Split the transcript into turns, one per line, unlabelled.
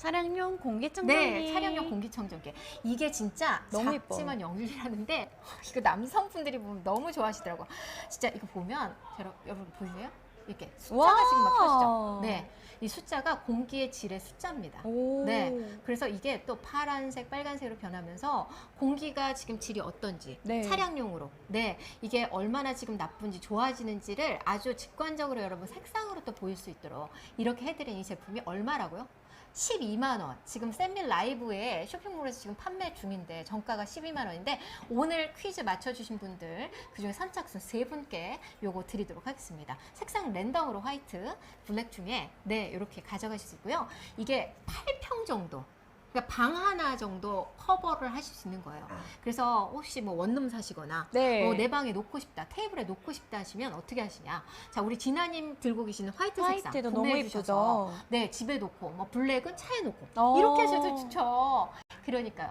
차량용 공기청정기.
네, 차량용 공기청정기. 이게 진짜
너무
작지만 영리라는데 이거 남성분들이 보면 너무 좋아하시더라고. 진짜 이거 보면 여러분, 보이세요? 이렇게 숫자가 지금 막 펴지죠. 네, 이 숫자가 공기의 질의 숫자입니다.
오.
네. 그래서 이게 또 파란색, 빨간색으로 변하면서 공기가 지금 질이 어떤지
네.
차량용으로 네 이게 얼마나 지금 나쁜지 좋아지는지를 아주 직관적으로 여러분 색상으로 또 보일 수 있도록 이렇게 해드린 이 제품이 얼마라고요? 12만 원. 지금 샌밀 라이브에 쇼핑몰에서 지금 판매 중인데 정가가 12만 원인데 오늘 퀴즈 맞춰주신 분들 그중에 선착순 세 분께 요거 드리도록 하겠습니다. 색상 랜덤으로 화이트, 블랙 중에 네 이렇게 가져가실 수 있고요. 이게 8평 정도. 그러니까 방 하나 정도 커버를 하실 수 있는 거예요. 그래서 혹시 뭐 원룸 사시거나
네.
어, 내 방에 놓고 싶다, 테이블에 놓고 싶다 하시면 어떻게 하시냐? 자, 우리 진아님 들고 계시는 화이트 색상
화이트도 너무 예쁘죠.
네, 집에 놓고 뭐 블랙은 차에 놓고
어.
이렇게 하셔도 좋죠. 그러니까요.